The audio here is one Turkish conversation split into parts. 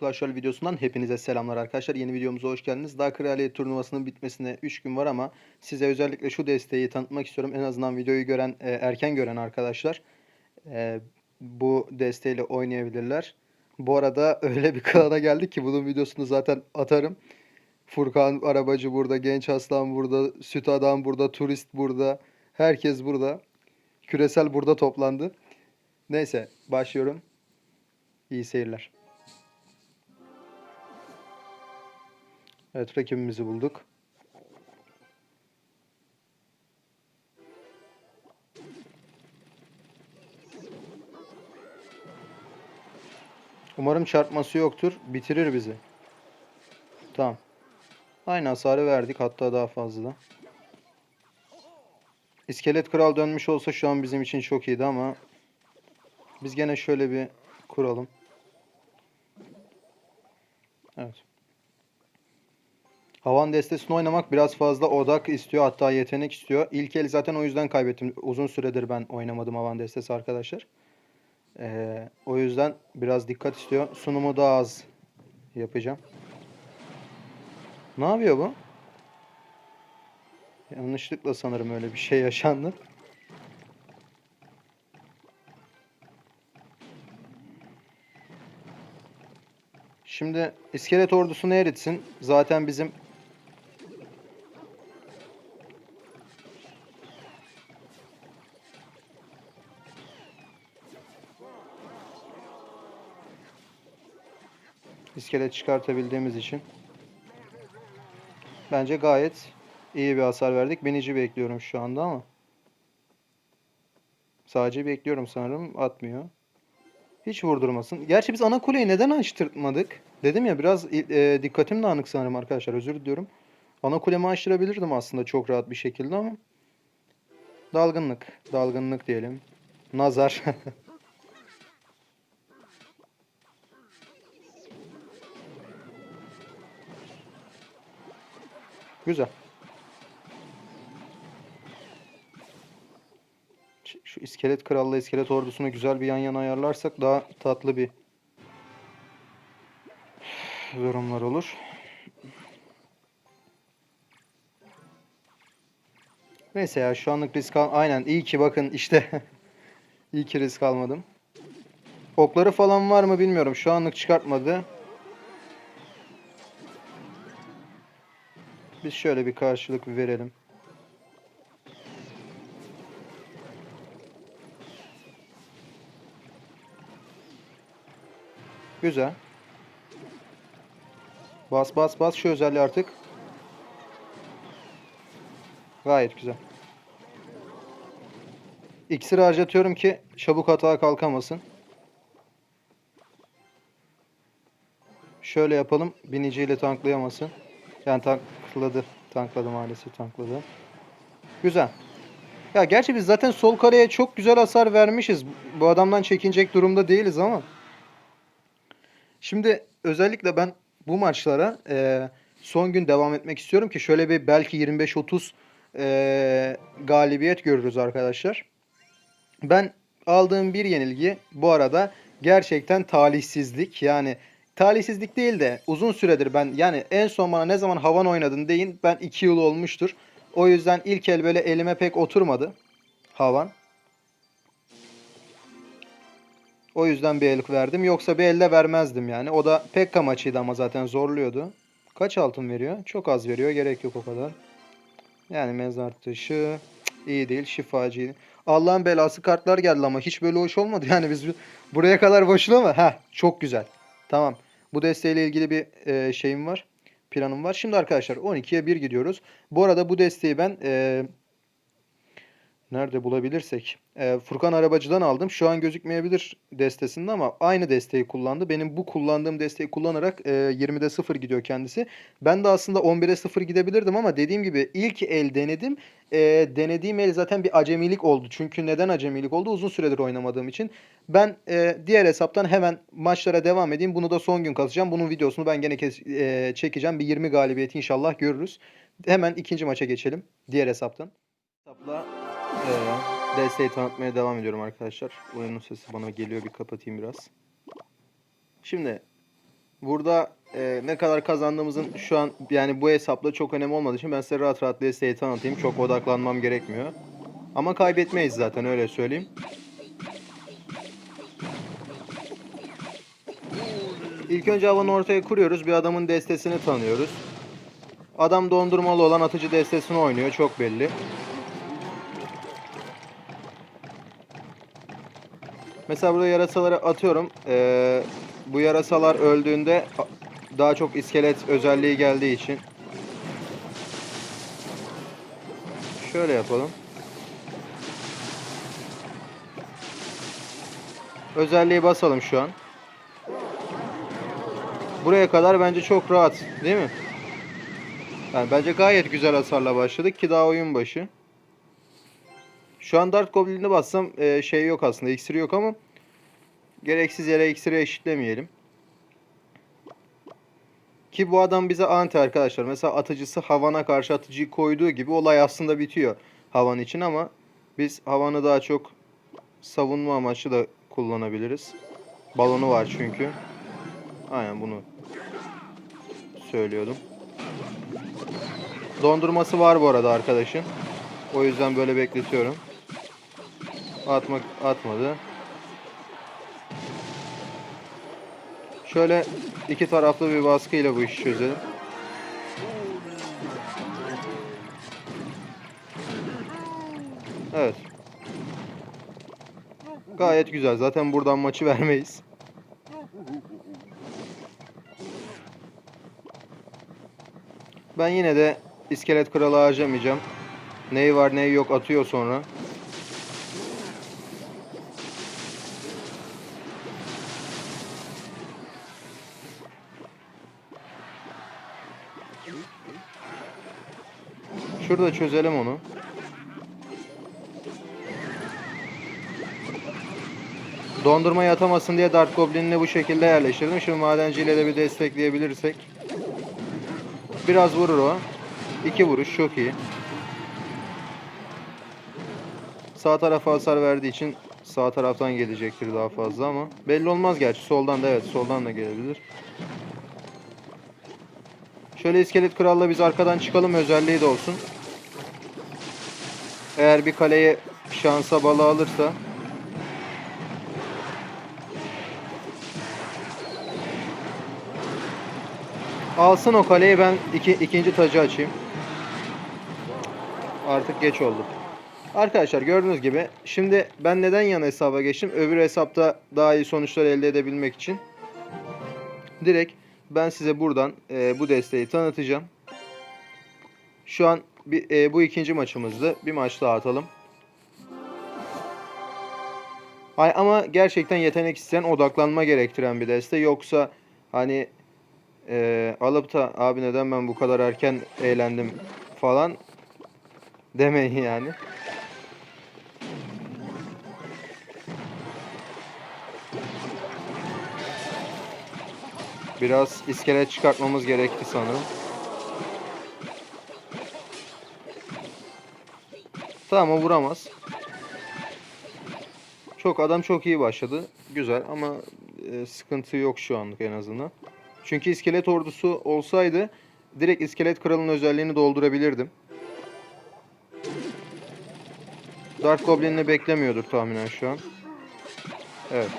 Clash videosundan hepinize selamlar arkadaşlar. Yeni videomuza hoş geldiniz. Daha Kraliyet turnuvasının bitmesine 3 gün var ama size özellikle şu desteği tanıtmak istiyorum. En azından videoyu gören, e, erken gören arkadaşlar e, bu desteğiyle oynayabilirler. Bu arada öyle bir klana geldik ki bunun videosunu zaten atarım. Furkan Arabacı burada, Genç Aslan burada, Süt Adam burada, Turist burada. Herkes burada. Küresel burada toplandı. Neyse başlıyorum. İyi seyirler. Evet rakibimizi bulduk. Umarım çarpması yoktur. Bitirir bizi. Tamam. Aynı hasarı verdik. Hatta daha fazla. İskelet kral dönmüş olsa şu an bizim için çok iyiydi ama biz gene şöyle bir kuralım. Evet. Havan destesini oynamak biraz fazla odak istiyor. Hatta yetenek istiyor. İlk el zaten o yüzden kaybettim. Uzun süredir ben oynamadım havan destesi arkadaşlar. Ee, o yüzden biraz dikkat istiyor. Sunumu daha az yapacağım. Ne yapıyor bu? Yanlışlıkla sanırım öyle bir şey yaşandı. Şimdi iskelet ordusunu eritsin. Zaten bizim iskelet çıkartabildiğimiz için bence gayet iyi bir hasar verdik. Binici bekliyorum şu anda ama sadece bekliyorum sanırım atmıyor. Hiç vurdurmasın. Gerçi biz ana kuleyi neden açtırtmadık? Dedim ya biraz e, dikkatim dağınık sanırım arkadaşlar. Özür diliyorum. Ana kulemi açtırabilirdim aslında çok rahat bir şekilde ama dalgınlık. Dalgınlık diyelim. Nazar. Güzel. Şu- iskelet kralla iskelet ordusunu güzel bir yan yana ayarlarsak daha tatlı bir durumlar olur. Neyse ya şu anlık risk al... Aynen iyi ki bakın işte. iyi ki risk almadım. Okları falan var mı bilmiyorum. Şu anlık çıkartmadı. Biz şöyle bir karşılık verelim. Güzel. Bas bas bas şu özelliği artık. Gayet güzel. İksir harcatıyorum ki çabuk hata kalkamasın. Şöyle yapalım. Biniciyle tanklayamasın. Yani tankladı. Tankladı maalesef tankladı. Güzel. Ya gerçi biz zaten sol kareye çok güzel hasar vermişiz. Bu adamdan çekinecek durumda değiliz ama. Şimdi özellikle ben bu maçlara e, son gün devam etmek istiyorum ki şöyle bir belki 25-30 e, galibiyet görürüz arkadaşlar. Ben aldığım bir yenilgi bu arada gerçekten talihsizlik. Yani talihsizlik değil de uzun süredir ben yani en son bana ne zaman havan oynadın deyin ben 2 yıl olmuştur. O yüzden ilk el böyle elime pek oturmadı havan. O yüzden bir el verdim. Yoksa bir elde vermezdim yani. O da Pekka maçıydı ama zaten zorluyordu. Kaç altın veriyor? Çok az veriyor. Gerek yok o kadar. Yani mezar taşı iyi değil. Şifacı. Allah'ın belası kartlar geldi ama hiç böyle hoş olmadı. Yani biz buraya kadar boşuna mı? Heh, çok güzel. Tamam. Bu desteğiyle ilgili bir e, şeyim var. Planım var. Şimdi arkadaşlar 12'ye 1 gidiyoruz. Bu arada bu desteği ben e, nerede bulabilirsek e, Furkan Arabacı'dan aldım. Şu an gözükmeyebilir destesinde ama aynı desteği kullandı. Benim bu kullandığım desteği kullanarak e, 20'de 0 gidiyor kendisi. Ben de aslında 11'e 0 gidebilirdim ama dediğim gibi ilk el denedim. E, denediğim el zaten bir acemilik oldu. Çünkü neden acemilik oldu? Uzun süredir oynamadığım için. Ben e, diğer hesaptan hemen maçlara devam edeyim. Bunu da son gün kasacağım. Bunun videosunu ben gene kes, e, çekeceğim. Bir 20 galibiyet inşallah görürüz. Hemen ikinci maça geçelim. Diğer hesaptan. Hesapla ee, tanıtmaya devam ediyorum arkadaşlar. Oyunun sesi bana geliyor bir kapatayım biraz. Şimdi Burada e, ne kadar kazandığımızın şu an yani bu hesapla çok önemi olmadığı için ben size rahat rahat desteği tanıtayım. Çok odaklanmam gerekmiyor. Ama kaybetmeyiz zaten öyle söyleyeyim. İlk önce havanı ortaya kuruyoruz. Bir adamın destesini tanıyoruz. Adam dondurmalı olan atıcı destesini oynuyor. Çok belli. Mesela burada yarasaları atıyorum. Ee, bu yarasalar öldüğünde daha çok iskelet özelliği geldiği için. Şöyle yapalım. Özelliği basalım şu an. Buraya kadar bence çok rahat değil mi? Yani bence gayet güzel hasarla başladık ki daha oyun başı. Şu an Dart Goblin'i bassam e, şey yok aslında iksiri yok ama gereksiz yere iksiri eşitlemeyelim. Ki bu adam bize anti arkadaşlar. Mesela atıcısı havana karşı atıcıyı koyduğu gibi olay aslında bitiyor havan için ama biz havanı daha çok savunma amaçlı da kullanabiliriz. Balonu var çünkü. Aynen bunu söylüyordum. Dondurması var bu arada arkadaşın. O yüzden böyle bekletiyorum. Atmak atmadı. Şöyle iki taraflı bir baskıyla bu işi çözelim. Evet. Gayet güzel. Zaten buradan maçı vermeyiz. Ben yine de iskelet kralı harcamayacağım. Neyi var neyi yok atıyor sonra. Şurada çözelim onu. Dondurmayı atamasın diye Dart Goblin'ini bu şekilde yerleştirdim. Şimdi madenciyle de bir destekleyebilirsek. Biraz vurur o. İki vuruş çok iyi. Sağ tarafa hasar verdiği için sağ taraftan gelecektir daha fazla ama belli olmaz gerçi soldan da evet soldan da gelebilir. Şöyle iskelet kralla biz arkadan çıkalım özelliği de olsun. Eğer bir kaleye şansa bala alırsa Alsın o kaleyi ben iki, ikinci tacı açayım. Artık geç oldu. Arkadaşlar gördüğünüz gibi şimdi ben neden yan hesaba geçtim? Öbür hesapta daha iyi sonuçlar elde edebilmek için. Direkt ben size buradan e, bu desteği tanıtacağım. Şu an bir, e, bu ikinci maçımızdı. Bir maç daha atalım. Ay, ama gerçekten yetenek isteyen odaklanma gerektiren bir deste. Yoksa hani e, alıp da abi neden ben bu kadar erken eğlendim falan demeyin yani. Biraz iskelet çıkartmamız gerekti sanırım. Tamam o vuramaz. Çok adam çok iyi başladı. Güzel ama e, sıkıntı yok şu anlık en azından. Çünkü iskelet ordusu olsaydı direkt iskelet kralın özelliğini doldurabilirdim. Dark Goblin'ini beklemiyordur tahminen şu an. Evet.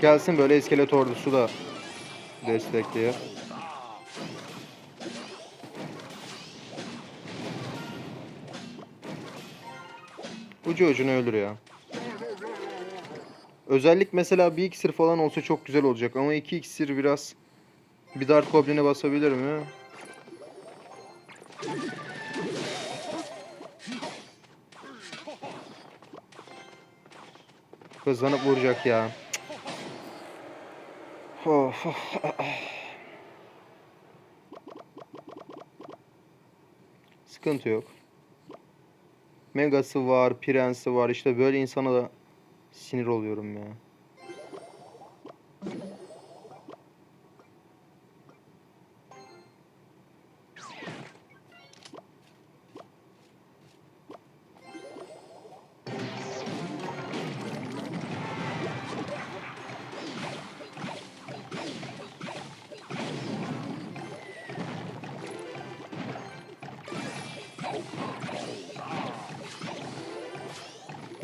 Gelsin böyle iskelet ordusu da destekliyor. Ucu ucuna ölür ya. Özellik mesela bir iksir falan olsa çok güzel olacak ama iki iksir biraz bir Dark Goblin'e basabilir mi? Hızlanıp vuracak ya. Of. Sıkıntı yok. Megası var, Prensi var. İşte böyle insana da sinir oluyorum ya.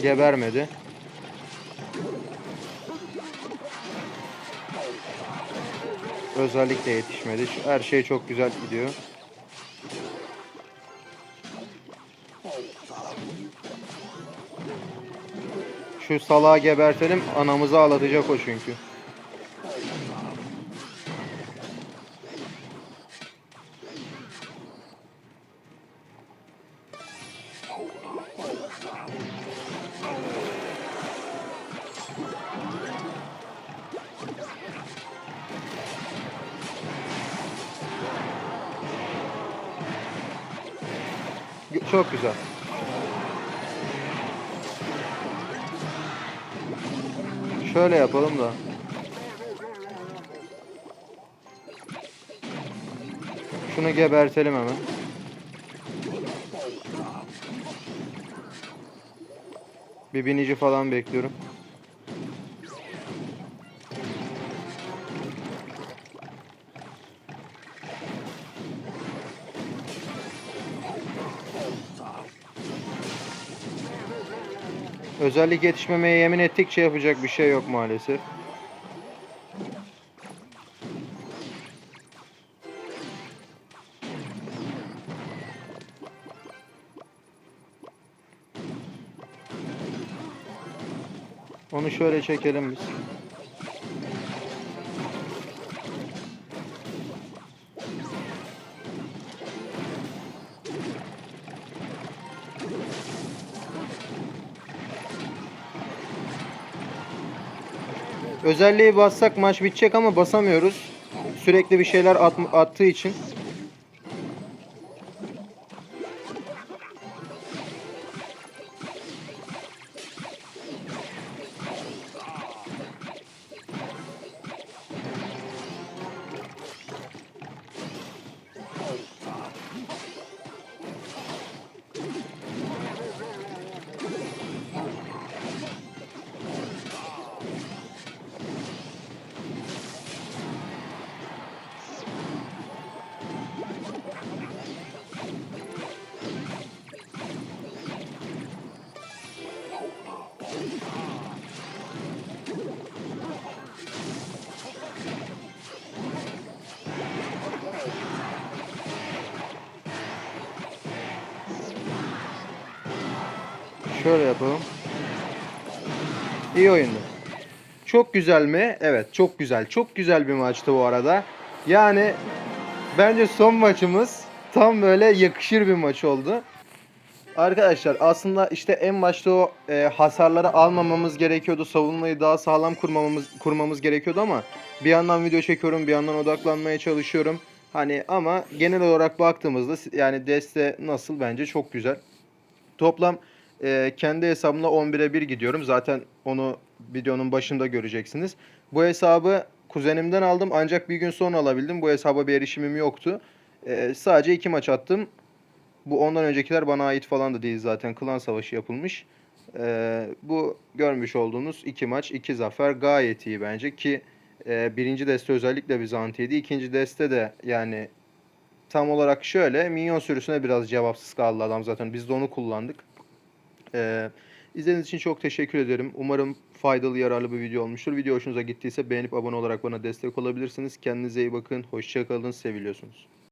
Gebermedi. Özellikle yetişmedi. Her şey çok güzel gidiyor. Şu salağı gebertelim. Anamızı ağlatacak o çünkü. Çok güzel. Şöyle yapalım da. Şunu gebertelim hemen. Bir binici falan bekliyorum. Özellik yetişmemeye yemin ettikçe yapacak bir şey yok maalesef. Onu şöyle çekelim biz. Özelliği bassak maç bitecek ama basamıyoruz. Sürekli bir şeyler at, attığı için. Şöyle yapalım. İyi oyundu. Çok güzel mi? Evet çok güzel. Çok güzel bir maçtı bu arada. Yani bence son maçımız tam böyle yakışır bir maç oldu. Arkadaşlar aslında işte en başta o e, hasarları almamamız gerekiyordu. Savunmayı daha sağlam kurmamamız kurmamız gerekiyordu ama bir yandan video çekiyorum, bir yandan odaklanmaya çalışıyorum. Hani ama genel olarak baktığımızda yani deste nasıl bence çok güzel. Toplam e, kendi hesabımla 11'e 1 gidiyorum. Zaten onu videonun başında göreceksiniz. Bu hesabı kuzenimden aldım ancak bir gün sonra alabildim. Bu hesaba bir erişimim yoktu. E, sadece iki maç attım. Bu ondan öncekiler bana ait falan da değil zaten. Klan savaşı yapılmış. E, bu görmüş olduğunuz iki maç, iki zafer gayet iyi bence ki e, birinci deste özellikle Bizantiydi. İkinci deste de yani tam olarak şöyle minyon sürüsüne biraz cevapsız kaldı adam zaten. Biz de onu kullandık. Ee, izlediğiniz için çok teşekkür ederim. Umarım faydalı, yararlı bir video olmuştur. Video hoşunuza gittiyse beğenip abone olarak bana destek olabilirsiniz. Kendinize iyi bakın. Hoşçakalın. Seviliyorsunuz.